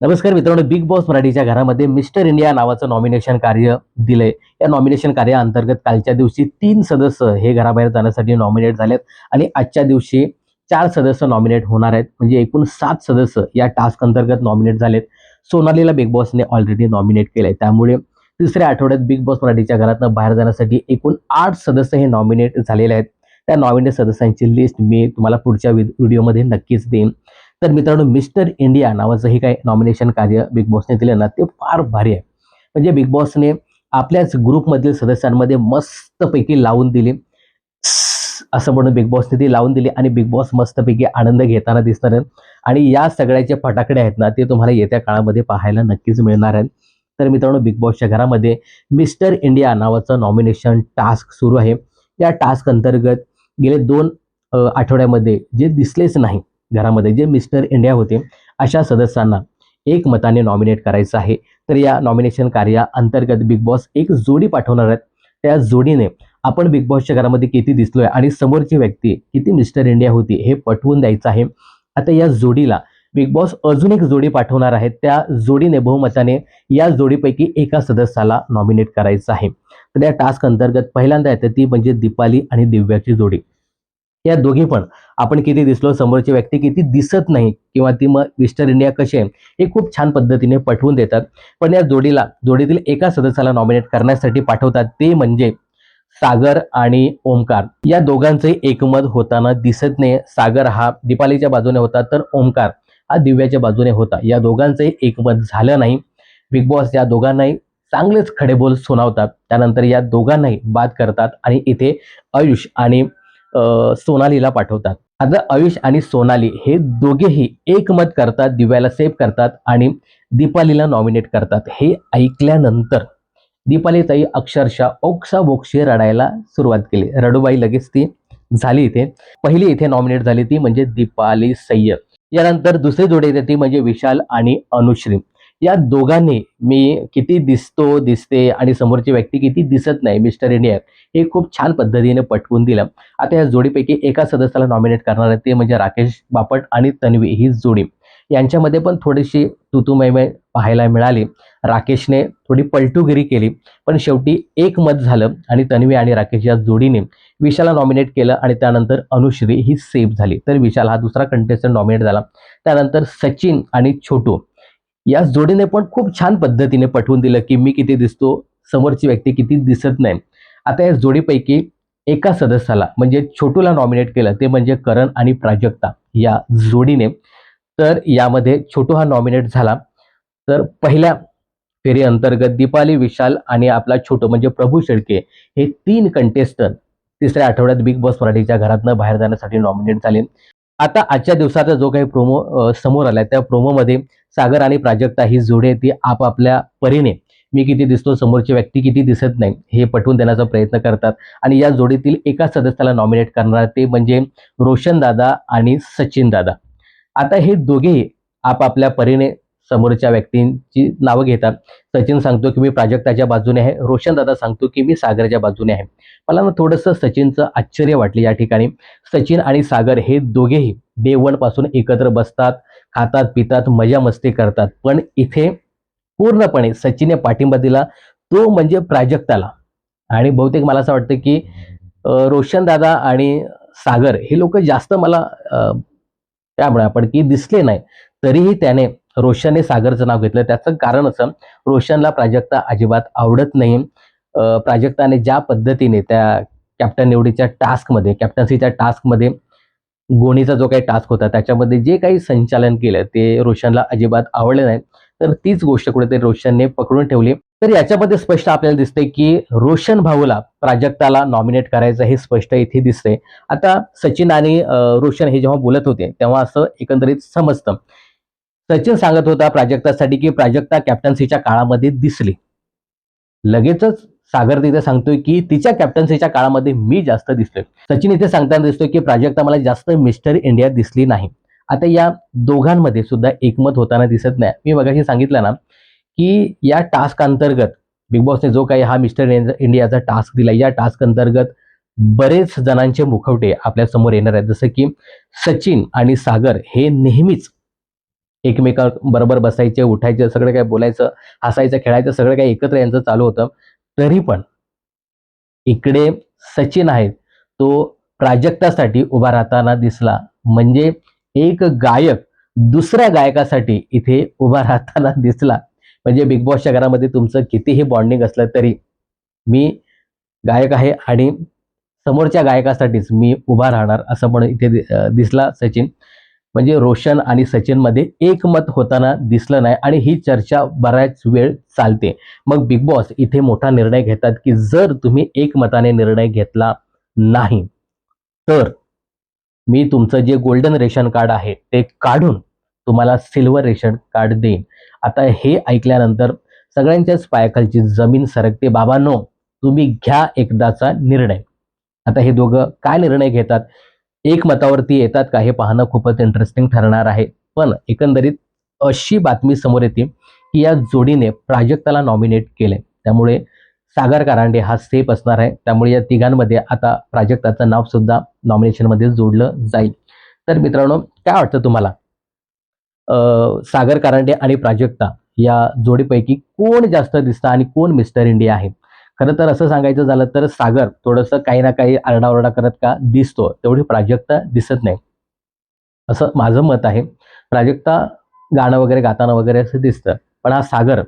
नमस्कार मित्रांनो big boss मराठीच्या घरामध्ये मिस्टर इंडिया नावाचं नॉमिनेशन कार्य दिलंय. या नॉमिनेशन कार्याअंतर्गत कालच्या दिवशी तीन सदस्य हे घराबाहेर जाण्यासाठी नॉमिनेट झालेत आणि आजच्या दिवशी चार सदस्य नॉमिनेट होणार आहेत. म्हणजे एकूण सात सदस्य या टास्क अंतर्गत नॉमिनेट झालेत. सोनालीला बिग बॉसने ऑलरेडी नॉमिनेट केलंय. त्यामुळे तिसऱ्या आठवड्यात बिग बॉस मराठीच्या घरातनं बाहेर जाण्यासाठी एकूण आठ सदस्य हे नॉमिनेट झालेले आहेत. त्या नॉमिनेट सदस्यांची लिस्ट मी तुम्हाला पुढच्या व्हिडिओमध्ये नक्कीच देईन. तर मित्रांनो मिस्टर इंडिया नावाचं हे काय नॉमिनेशन कार्य बिग बॉसने दिलं ना ते फार भारी आहे. म्हणजे बिग बॉसने आपल्याच ग्रुपमधील सदस्यांमध्ये मस्तपैकी लावून दिली. असं म्हणून बिग बॉसने ती लावून दिली आणि बिग बॉस मस्तपैकी आनंद घेताना दिसणार आहे. आणि या सगळ्याचे फटाकडे आहेत ना ते तुम्हाला येत्या काळामध्ये पाहायला नक्कीच मिळणार आहेत. तर मित्रांनो बिग बॉसच्या घरामध्ये मिस्टर इंडिया नावाचं नॉमिनेशन टास्क सुरू आहे. या टास्क अंतर्गत गेले दोन आठवड्यामध्ये जे दिसलेच नाही घरामध्ये जे मिस्टर इंडिया होते अशा सदस्यांना एक मताने नॉमिनेट करायचं आहे. तर या नॉमिनेशन कार्या अंतर्गत बिग बॉस एक जोडी पाठवणार आहेत. त्या जोडीने आपण बिग बॉसच्या घरामध्ये किती दिसलोय आणि समोरची व्यक्ती किती मिस्टर इंडिया होती हे पटवून द्यायचं आहे. आता या जोडीला बिग बॉस अजून एक जोडी पाठवणार आहेत त्या जोडीने बहुमताने या जोडीपैकी एका सदस्याला नॉमिनेट करायचं आहे. तर या टास्क अंतर्गत पहिल्यांदा येते ती म्हणजे दीपाली आणि दिव्याची जोडी. या दोघी पण. आपण किती दिसलो समोरची व्यक्ती किती दिसत नाही किंवा ती मग मिस्टर इंडिया कसे आहे हे खूप छान पद्धतीने पटवून देतात. पण या जोडीला जोडीतील एका सदस्याला नॉमिनेट करण्यासाठी पाठवतात ते म्हणजे सागर आणि ओमकार. या दोघांचंही एकमत होताना दिसत नाही सागर हा दीपालीच्या बाजूने होता तर ओमकार हा दिव्याच्या बाजूने होता. या दोघांचंही एकमत झालं नाही. बिग बॉस या दोघांनाही चांगलेच खडेबोल सुनावतात. त्यानंतर या दोघांनाही बाद करतात आणि इथे आयुष आणि सोनालीला पाठवतात. आता आयुष आणि सोनाली हे दोघेही एकमत करतात दिव्याला सेव्ह करतात आणि दीपालीला नॉमिनेट करतात. हे ऐकल्यानंतर दीपाली ताई अक्षरशः ओक्सा बोक्षी रडायला सुरुवात केली. रडूबाई लगेच ती झाली इथे. पहिली इथे नॉमिनेट झाली ती म्हणजे दीपाली सय्यद. यानंतर दुसरी जोडी येते ती म्हणजे विशाल आणि अनुश्री. या दोघांनी मी किती दिसतो दिसते आणि समोरची व्यक्ती किती दिसत नाही मिस्टर इंडिया हे खूप छान पद्धतीने पटवून दिलं. आता या जोडीपैकी एका सदस्याला नॉमिनेट करणार आहे ते म्हणजे राकेश बापट आणि तन्वी ही जोडी. यांच्यामध्ये पण थोडीशी तुतुमयमय पाहायला मिळाली. राकेशने थोडी पलटूगिरी केली पण शेवटी एक मत झालं आणि तन्वी आणि राकेश या जोडीने विशाला नॉमिनेट केलं आणि त्यानंतर अनुश्री ही सेफ झाली. तर विशाल हा दुसरा कंटेस्टंट नॉमिनेट झाला. त्यानंतर सचिन आणि छोटू या जोडीने पण खूप छान पद्धतीने पटवून दिलं की मी किती दिसतो समोरची व्यक्ती किती दिसत नाही. आता या जोडीपैकी एका सदस्याला म्हणजे छोटूला नॉमिनेट केलं ते म्हणजे करण आणि प्राजक्ता या जोडीने. तर यामध्ये छोटू हा नॉमिनेट झाला. तर पहिल्या फेरी अंतर्गत दीपाली विशाल आणि आपला छोटू म्हणजे प्रभू शेळके हे तीन कंटेस्टंट तिसऱ्या आठवड्यात बिग बॉस मराठीच्या घरातनं बाहेर जाण्यासाठी नॉमिनेट झाले. आता आजच्या दिवसाचा जो काही प्रोमो समोर आलाय त्या प्रोमोमध्ये सागर आणि प्राजक्ता ही जोडी आहे ती आपापल्या परीने मी किती दिसतो समोरची व्यक्ती किती दिसत नाही हे पटवून देण्याचा प्रयत्न करतात. आणि या जोडीतील एका सदस्याला नॉमिनेट करणार ते म्हणजे रोशन दादा आणि सचिन दादा. आता हे दोघेही आपापल्या परीने समोरच्या व्यक्तींची नावं घेतात. सचिन सांगतो की मी प्राजक्ताच्या बाजूने आहे. रोशन दादा सांगतो की मी सागरच्या बाजूने आहे. मला ना थोडंसं सचिनचं आश्चर्य वाटलं या ठिकाणी. सचिन आणि सागर हे दोघेही डे एकत्र बसतात खातात पितात मजा मस्ती करतात. पण इथे पूर्णपणे सचिनने पाठिंबा दिला. तो म्हणजे प्राजक्ताला. आणि बहुतेक मला असं वाटतं की रोशन दादा आणि सागर हे लोक जास्त मला त्यामुळे आपण की दिसले नाही. तरीही त्याने रोशनने सागरचं नाव घेतलं. त्याचं कारण असं रोशनला प्राजक्ता अजिबात आवडत नाही. प्राजक्ताने ज्या पद्धतीने त्या कॅप्टन निवडीच्या टास्कमध्ये कॅप्टन्सीच्या टास्कमध्ये गोणीचा जो काही टास्क होता त्याच्यामध्ये जे काही संचालन केलं ते रोशनला अजिबात आवडलं नाही. तर तीच गोष्ट कुठेतरी रोशनने पकडून ठेवली. तर याच्यामध्ये स्पष्ट आपल्याला दिसतंय की रोशन भाऊला प्राजक्ताला नॉमिनेट करायचं हे स्पष्ट इथे दिसतंय. आता सचिन आणि रोशन हे जेव्हा बोलत होते तेव्हा असं एकंदरीत समजतं. सचिन सांगत होता प्राजक्तासाठी की प्राजक्ता कॅप्टन्सीच्या काळामध्ये दिसली. लगेचच सागर तिथे सांगतोय की तिच्या कॅप्टन्सीच्या काळामध्ये मी जास्त दिसतोय सचिन इथे सांगताना दिसतोय की प्राजक्ता मला जास्त मिस्टर इंडिया दिसली नाही. आता या दोघांमध्ये सुद्धा एकमत होताना दिसत नाही. मी मगाशी सांगितलं ना की या टास्क अंतर्गत बिग बॉसने जो काही हा मिस्टर इंडियाचा टास्क दिला या टास्क अंतर्गत बरेच जणांचे मुखवटे आपल्यासमोर येणार आहेत. जसं की सचिन आणि सागर हे नेहमीच एकमेकांबरोबर बसायचे उठायचे सगळं काय बोलायचं हसायचं खेळायचं सगळं काही एकत्र यांचं चालू होतं. तरी पण इकडे सचिन आहेत तो प्राजक्तासाठी उभा राहताना दिसला. म्हणजे एक गायक दुसऱ्या गायकासाठी इथे उभा राहताना दिसला. म्हणजे बिग बॉसच्या घरामध्ये तुमचं कितीही बॉन्डिंग असलं तरी मी गायक आहे आणि समोरच्या गायकासाठीच मी उभा राहणार असं पण इथे दिसला सचिन. म्हणजे रोशन आणि सचिनमध्ये एकमत होताना दिसलं नाही आणि ही चर्चा बऱ्याच वेळ चालते. मग बिग बॉस इथे मोठा निर्णय घेतात की जर तुम्ही एकमताने निर्णय घेतला नाही तर मी तुमचं जे गोल्डन रेशन कार्ड आहे ते काढून तुम्हाला सिल्वर रेशन कार्ड देईन. आता हे ऐकल्यानंतर सगळ्यांच्याच पायाखालची जमीन सरकते. बाबांनो तुम्ही घ्या एकदाचा निर्णय. आता हे दोघं काय निर्णय घेतात? एक मतावरती येतात का हे पाहणं खूपच इंटरेस्टिंग ठरणार आहे. पण एकंदरीत अशी बातमी समोर येते की या जोडीने प्राजक्ताला नॉमिनेट केले. त्यामुळे सागर कारांडे हा सेफ असणार आहे. त्यामुळे या तिघांमध्ये आता प्राजक्ताचं नाव सुद्धा नॉमिनेशनमध्ये जोडलं जाईल. तर मित्रांनो काय वाटतं तुम्हाला? सागर कारांडे आणि प्राजक्ता या जोडीपैकी कोण जास्त दिसतं आणि कोण मिस्टर इंडिया आहे? खरं तर असं सांगायचं झालं तर सागर थोडंसं काही ना काही आरडाओरडा करत का दिसतो तेवढी प्राजक्ता दिसत नाही. असं माझं मत आहे. प्राजक्ता गाणं वगैरे गाताना वगैरे असं दिसतं. पण हा सागर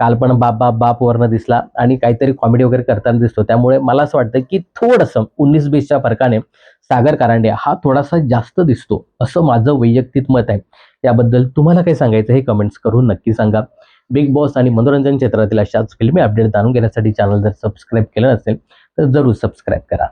काल पण बाप बाप बाप वरनं दिसला आणि काहीतरी कॉमेडी वगैरे करताना दिसतो. त्यामुळे मला असं वाटतं की थोडंसं उन्नीस बीसच्या फरकाने सागर कारांडे हा थोडासा जास्त दिसतो असं माझं वैयक्तिक मत आहे. त्याबद्दल तुम्हाला काय सांगायचं हे कमेंट्स करून नक्की सांगा. बिग बॉस आणि मनोरंजन क्षेत्रातील अशाच फिल्मी अपडेट जाणून घेण्यासाठी चॅनल जर सबस्क्राईब केलं नसेल तर जरूर सबस्क्राईब करा.